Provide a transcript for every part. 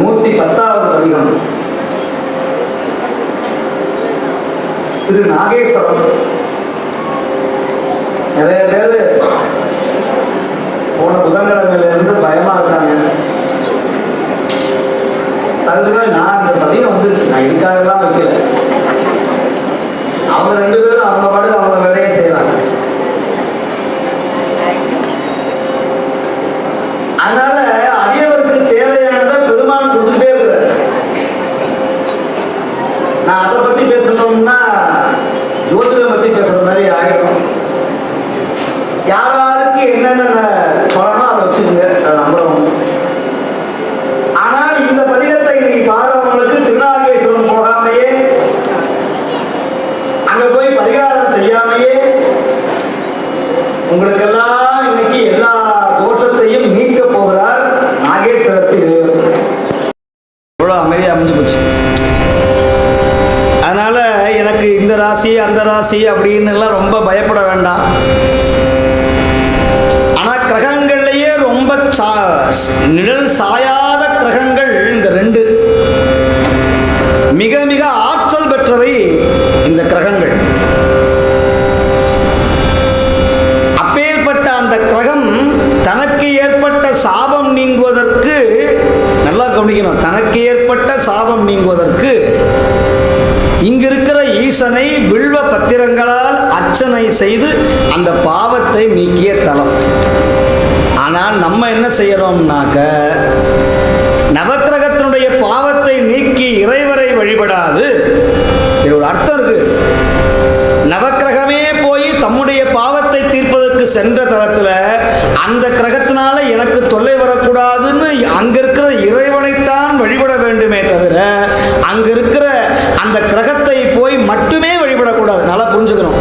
நூத்தி பத்தாவது பதிகம். திரு நாகேஸ்வரம். நிறைய பேர் போன புதன்கிழமையிலிருந்து பயமா இருக்காங்க. அதுக்குள்ள நான் இந்த பதிகம் வந்துருச்சு. நான் இதுக்காகலாம் வைக்கல. அவங்க ரெண்டு பேரும் அவங்க பாட்டு நான் அதை பத்தி பேசணும்னா ஜோதிடம் பத்தி பேசுற மாதிரி ஆகிடும் யாராருக்கு என்னென்ன சொல்லணும் அதை வச்சுக்கோங்க அதை நம்புறோம் ஆனால் இந்த பதிகத்தை இன்னைக்கு பாடுறவங்களுக்கு திருநாகேஸ்வரம் போகாமையே அங்க போய் பரிகாரம் செய்யாமையே உங்களுக்கெல்லாம் இன்னைக்கு எல்லா தோஷத்தையும் நீக்க போகிறார் நாகேஸ்வரத்தில் இவ்வளோ அமைதியாக அமைஞ்சு போச்சு அதனால் எனக்கு இந்த ராசி அந்த ராசி அப்படின்னு எல்லாம் ரொம்ப பயப்பட வேண்டாம். ஆனால் கிரகங்கள்லேயே ரொம்ப சா- நிழல் சாயாத கிரகங்கள் இந்த ரெண்டு. மிக மிக ஆற்றல் பெற்றவை இந்த கிரகங்கள். அப்பேற்பட்ட அந்த கிரகம் தனக்கு ஏற்பட்ட சாபம் நீங்குவதற்கு நல்லா கவனிக்கணும் தனக்கு ஏற்பட்ட சாபம் நீங்குவதற்கு இங்க இருக்கிற ஈசனை வில்வ பத்திரங்களால் அர்ச்சனை செய்து அந்த பாவத்தை நீக்கிய தலம். ஆனால் நம்ம என்ன செய்யறோம்னாக்க நவக்கிரகத்தினுடைய பாவத்தை நீக்கி இறைவரை வழிபடாது. இது ஒரு அர்த்தம் இருக்கு. நவக்கிரகமே போய் தம்முடைய தீர்ப்பதற்கு சென்ற தளத்துல அந்த கிரகத்தினால எனக்கு தொல்லை வரக்கூடாதுன்னு அங்க இருக்கிற இறைவனைத்தான் வழிபட வேண்டுமே தவிர அங்க இருக்கிற அந்த கிரகத்தை போய் மட்டுமே வழிபடக்கூடாது. நல்லா புரிஞ்சுக்கணும்.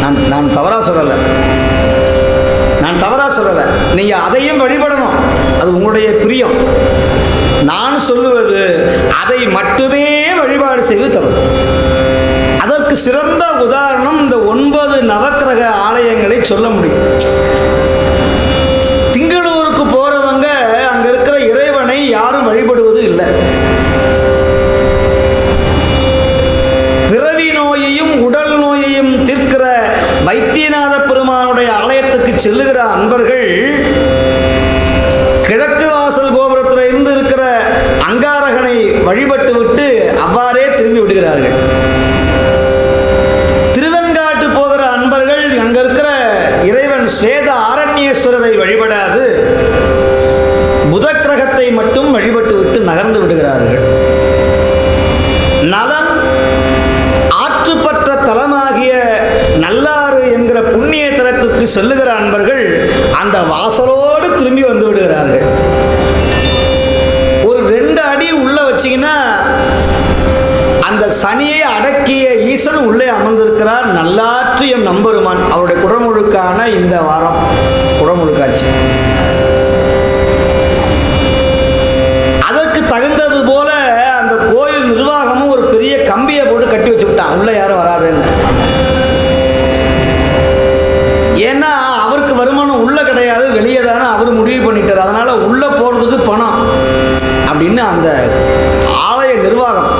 நான் நான் தவறா சொல்லலை. நான் தவறா சொல்லலை. நீங்க அதையும் வழிபடணும். அது உங்களுடைய பிரியம். நான் சொல்லுவது அதை மட்டுமே வழிபாடு செய்வது தவறு. அதற்கு சிறந்த உதாரணம் இந்த ஒன்பது நவக்கிரக ஆலயங்களை சொல்ல முடியும். திங்களூருக்கு போறவங்க அங்க இருக்கிற இறைவனை யாரும் வழிபடுவது இல்லை. பிறவி நோயையும் உடல் நோயையும் தீர்க்கிற வைத்தியநாத பெருமானுடைய ஆலயத்துக்கு செல்லுகிற அன்பர்கள் கிழக்கு வாசல் கோபுரத்தில் இருந்து இருக்கிற அங்காரகனை வழிபட்டு விட்டு அவ்வாறே திரும்பி விடுகிறார்கள். அங்க இருக்கிற இறைவன் ஸ்வேத ஆரண்யேஸ்வரரை வழிபடாது. புத கிரகத்தை மட்டும் வழிபட்டு விட்டு நகர்ந்து விடுகிறார்கள். நலன் ஆற்றுப்பற்ற தலமாகிய நல்லாறு என்கிற புண்ணிய தலத்திற்கு செல்லுகிற அன்பர்கள் அந்த வாசலோடு திரும்பி வந்து விடுகிறார்கள். ஒரு ரெண்டு அடி உள்ள வச்சிங்கன்னா அந்த சனியை அடக்கிய ஈசன் உள்ளே அமர்ந்திருக்கிறார். நல்லாற்றியம் நம்பருமான் நம்பெருமான் அவருடைய குடமுழுக்கான இந்த வாரம். குடமுழுக்காச்சு. அதற்கு தகுந்தது போல அந்த கோயில் நிர்வாகமும் ஒரு பெரிய கம்பியை போட்டு கட்டி வச்சு விட்டான் உள்ள யாரும் வராதுன்னு. ஏன்னா அவருக்கு வருமானம் உள்ள கிடையாது. வெளியே தானே அவர் முடிவு பண்ணிட்டார். அதனால உள்ள போறதுக்கு பணம் அப்படின்னு அந்த ஆலய நிர்வாகம்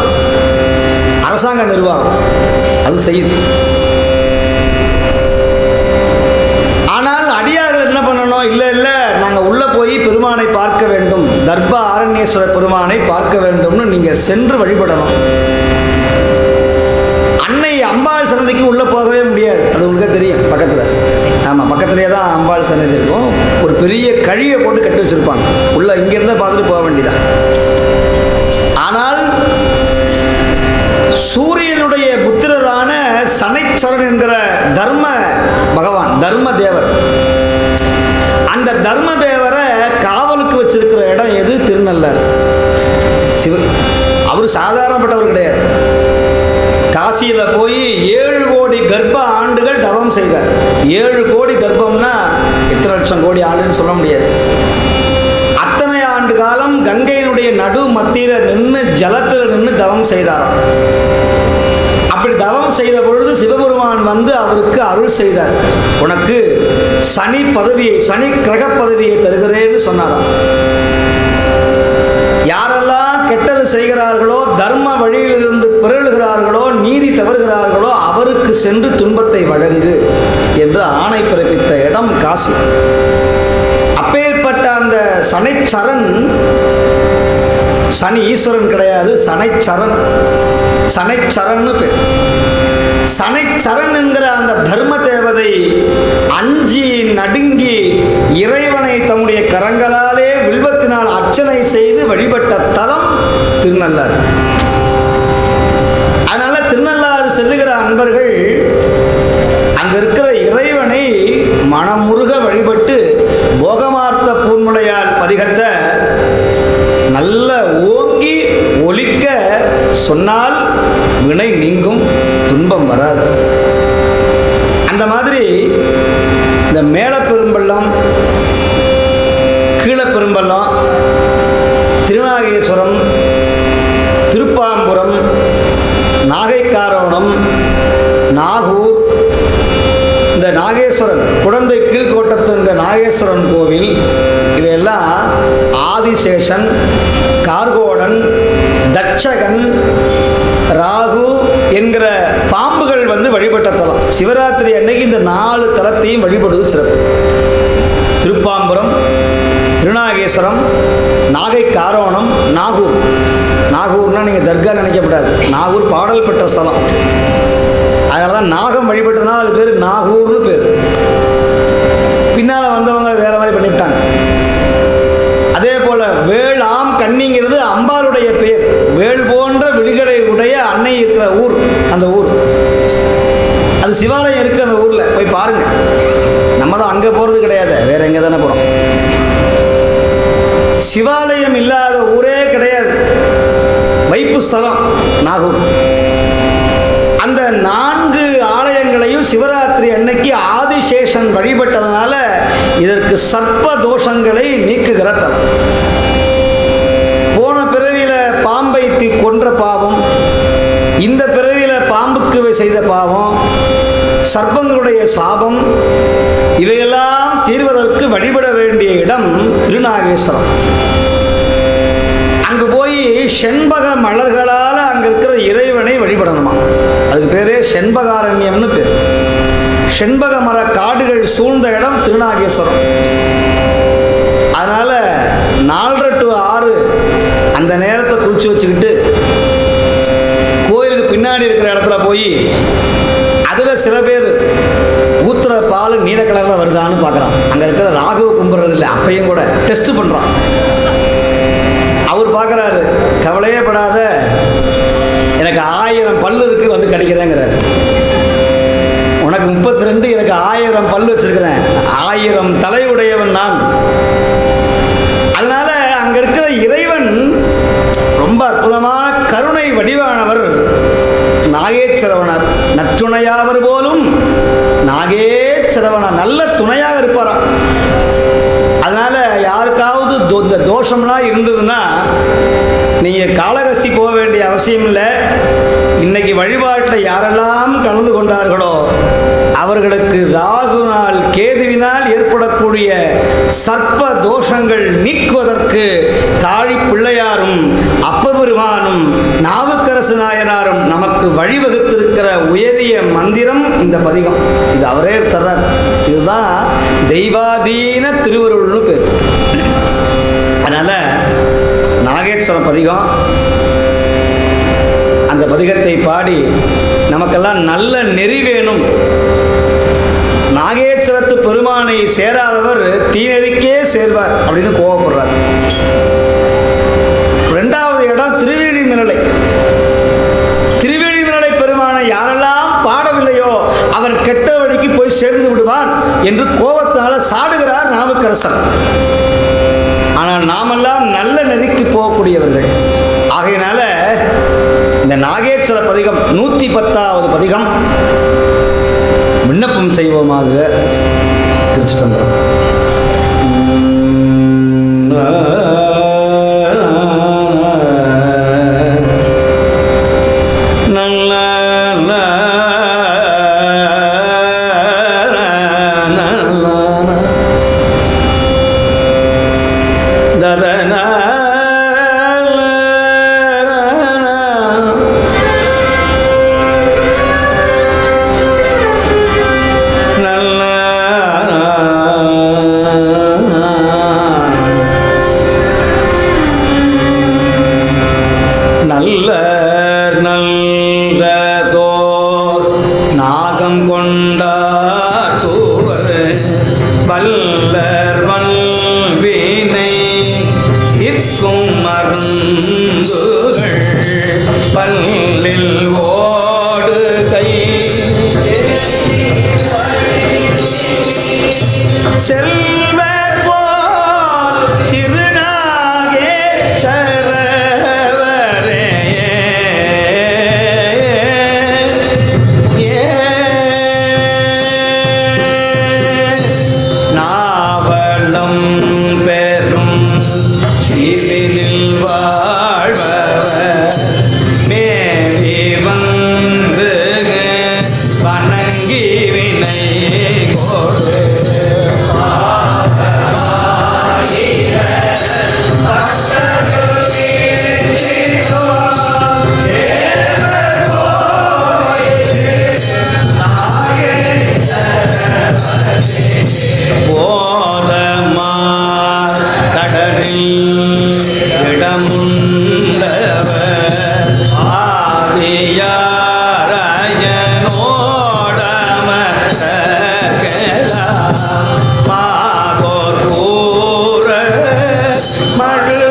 அரசாங்க நிர்வாகம் அது செய்யுது. ஆனால் அடியார்கள் என்ன பண்ணணும்? இல்லை இல்லை நாங்கள் உள்ளே போய் பெருமானை பார்க்க வேண்டும். தர்ப ஆரண்யேஸ்வர பெருமானை பார்க்க வேண்டும்னு நீங்கள் சென்று வழிபடணும். அன்னை அம்பாள் சன்னதிக்கு உள்ளே போகவே முடியாது. அது உங்களுக்கு தெரியும் பக்கத்தில். ஆமாம் பக்கத்துலேயே தான் அம்பாள் சன்னதி இருக்கும். ஒரு பெரிய கழிவை போட்டு கட்டி வச்சுருப்பாங்க. உள்ளே இங்கேருந்தே பார்த்துட்டு போக வேண்டியதான் ஆண்டுகள் செய்தார். ஏழு கோடி கர்ப்பம்னா எத்தனை லட்சம் கோடி ஆண்டுன்னு சொல்ல முடியாது. அத்தனை ஆண்டு காலம் கங்கையினுடைய நடு மத்தியில் நின்று ஜலத்தில் நின்று தவம் செய்தாராம். அப்படி தவம் செய்த பொழுது சிவபெருமான் வந்து அவருக்கு அருள் செய்தார். உனக்கு சனி பதவியை சனி கிரக பதவியை தருகிறேன்னு சொன்னாராம். யாரெல்லாம் கெட்டது செய்கிறார்களோ தர்ம வழியிலிருந்து பிறழுகிறார்களோ நீதி தவறுகிறார்களோ அவருக்கு சென்று துன்பத்தை வழங்கு என்று ஆணை பிறப்பித்த இடம் காசி. அப்பேற்பட்ட அந்த சனைச்சரன் சனி ஈஸ்வரன் கிடையாது சனைச்சரன். சனைச்சரன்னு பேர். சனைச்சரன் என்கிற அந்த தர்ம தேவதை அஞ்சி நடுங்கி இறைவனை தம்முடைய கரங்களாலே அர்ச்சனை செய்து வழிபட்ட தலம் திருநள்ளாறு. அதனால திருநள்ளாறு செல்லுகிற அன்பர்கள் அங்க இருக்கிற இறைவனை மனமுருக வழிபட்டு போகமார்த்த பூன்முளையால் பதிகத்தை நல்ல ஓங்கி ஒலிக்க சொன்னால் வினை நீங்கும் துன்பம் வராது. அந்த மாதிரி இந்த மேல பெரும்பள்ளம் கீழே பெரும்பள்ளம் திருநாகேஸ்வரம் திருப்பாம்புரம் நாகைக்காரோணம் நாகூர் இந்த நாகேஸ்வரன் குழந்தை கீழ்கோட்டத்துங்கிற நாகேஸ்வரன் கோவில் இவையெல்லாம் ஆதிசேஷன் கார்கோடன் தட்சகன் ராகு என்கிற பாம்புகள் வந்து வழிபட்ட தலம். சிவராத்திரி அன்னைக்கு இந்த நாலு தலத்தையும் வழிபடுவது சிறப்பு. திருப்பாம்புரம் திருநாகேஸ்வரம் நாகை காரோணம் நாகூர். நாகூர்னா நீங்கள் தர்கா நினைக்கப்படாது. நாகூர் பாடல் பெற்ற ஸ்தலம். அதனால தான் நாகம் வழிபட்டதுனால அது பேர் நாகூர்னு பேர். பின்னால் வந்தவங்க வேற மாதிரி பண்ணிவிட்டாங்க அதே போல வேளாம் கன்னிங்கிறது அம்பாளுடைய பெயர். வேள் போன்ற விழிகளை உடைய அன்னை இருக்கிற ஊர் அந்த ஊர். அது சிவாலயம் இருக்கு அந்த ஊர்ல. போய் பாருங்க. நம்ம தான் அங்க போறது கிடையாது. வேற எங்கே தானே போகிறோம் சிவாலயம் இல்லாத ஊரே கிடையாது. வைப்பு ஸ்தலம் நாகூர். அந்த நான்கு ஆலயங்களையும் சிவராத்திரி அன்னைக்கு ஆதிசேஷன் வழிபட்டதுனால இதற்கு சர்ப்ப தோஷங்களை நீக்குகிற தலம். போன பிறவியில் பாம்பை தீ கொன்ற பாவம் இந்த பிறவியில் பாம்புக்கு செய்த பாவம் சர்ப்பங்களுடைய சாபம் இவையெல்லாம் தீர்வதற்கு வழிபட வேண்டிய இடம் திருநாகேஸ்வரம். போய் செண்பக மலர்களால் அங்க இருக்கிற இறைவனை வழிபடணுமா? அதுக்கு பேரே செண்பகாரண்யம்னு பேர். செண்பக மர காடுகள் சூழ்ந்த இடம் திருநாகேஸ்வரம். அதனால் நாலரை டு ஆறு அந்த நேரத்தை குறித்து வச்சுக்கிட்டு கோயிலுக்கு பின்னாடி இருக்கிற இடத்துல போய் அதில் சில பேர் ஊத்துற பால் நீல கலரில் வருதான்னு பார்க்குறான் அங்கே இருக்கிற ராகுவை கும்பிட்றது இல்லை அப்பையும் கூட டெஸ்ட் பண்ணுறான் அவர் பார்க்குறாரு படாத எனக்கு ஆயிரம் பல்லு இருக்கு வந்து கிடைக்கிறேங்கிறார். உனக்கு முப்பத்தி ரெண்டு எனக்கு ஆயிரம் பல்லு வச்சிருக்கிறேன். ஆயிரம் தலையுடையவன் நான். அதனால அங்க இருக்கிற இறைவன் ரொம்ப அற்புதமான கருணை வடிவானவர். நாகேச்சரவணர் நற்றுணையாவர் போலும் நாகேச்சரவணர் நல்ல துணையாக இருப்பாராம். அதனால யாருக்காவது இந்த தோஷம்லாம் இருந்ததுன்னா நீங்கள் காலகஸ்தி போக வேண்டிய அவசியம் இல்லை. இன்னைக்கு வழிபாட்டில் யாரெல்லாம் கலந்து கொண்டார்களோ அவர்களுக்கு ராகுனால் கேதுவினால் ஏற்படக்கூடிய சர்ப்ப தோஷங்கள் நீக்குவதற்கு காழி பிள்ளையாரும் அப்பபெருமானும் நாவுக்கரசு நாயனாரும் நமக்கு வழிவகுத்திருக்கிற உயரிய மந்திரம் இந்த பதிகம். இது அவரே தர்றார். இதுதான் தெய்வாதீன திருவருள்னு பேர். அதனால் நாகேஸ்வர பதிகம். அந்த பதிகத்தை பாடி நமக்கெல்லாம் நல்ல நெறி வேணும். நாகேஸ்வரத்து பெருமானை சேராதவர் தீநெறிக்கே சேர்வார் அப்படின்னு கோவப்படுறார். ரெண்டாவது இடம் திருவேணிமிரலை திருவேணிமிரலை பெருமானை யாரெல்லாம் பாடவில்லையோ அவன் கெட்ட வழிக்கு போய் சேர்ந்து விடுவான் என்று கோபத்தால் சாடுகிறார் நாவுக்கரசர். ஆனால் நாமெல்லாம் நல்ல நெறிக்கு போகக்கூடியவர்கள். ஆகையினால இந்த நாகேஸ்வர பதிகம் நூற்றி பத்தாவது பதிகம் விண்ணப்பம் செய்வோமாக திருச்சிட்டம்பரம் செல்வர் Madu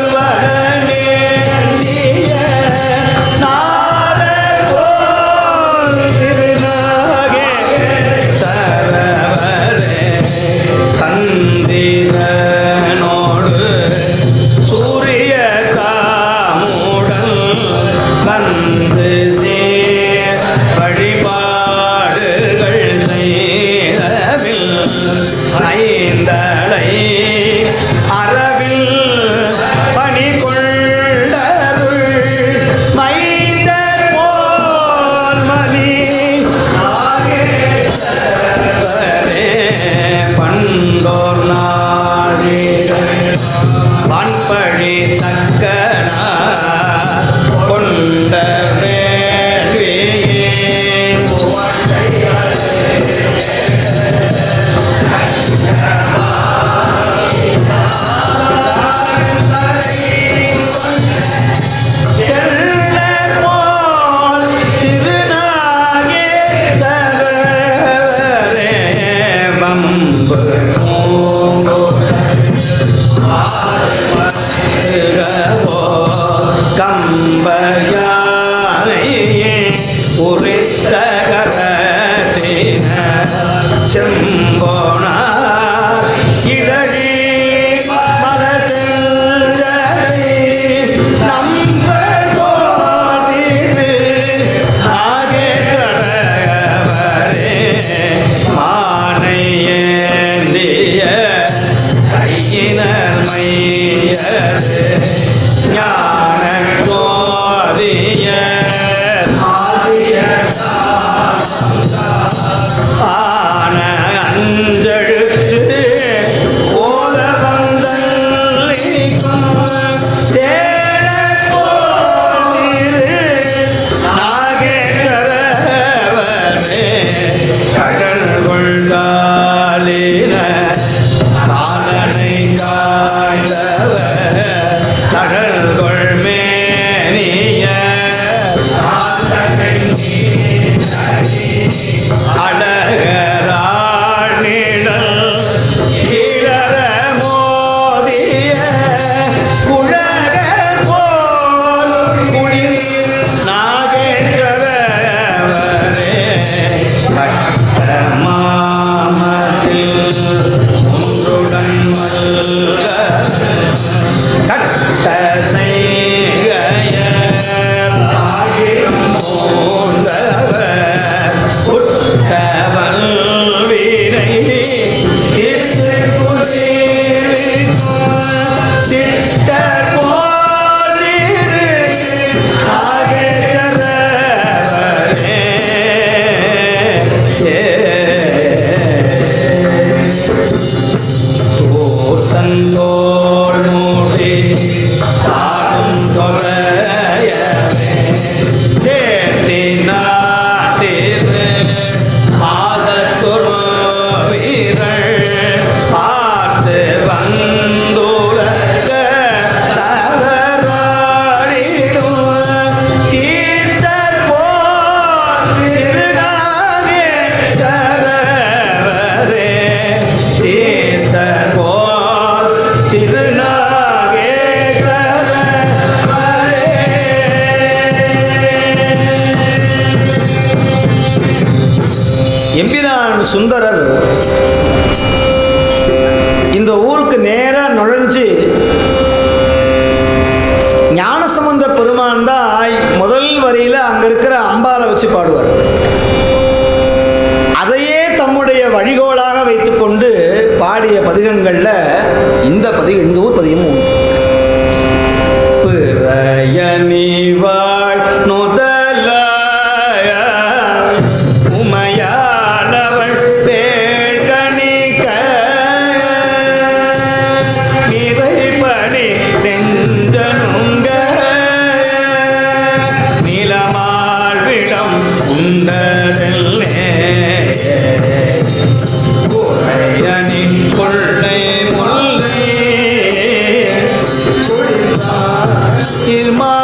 பட்ட இந்த பதிகம் ஊர் பதிகமும் Yılmaz.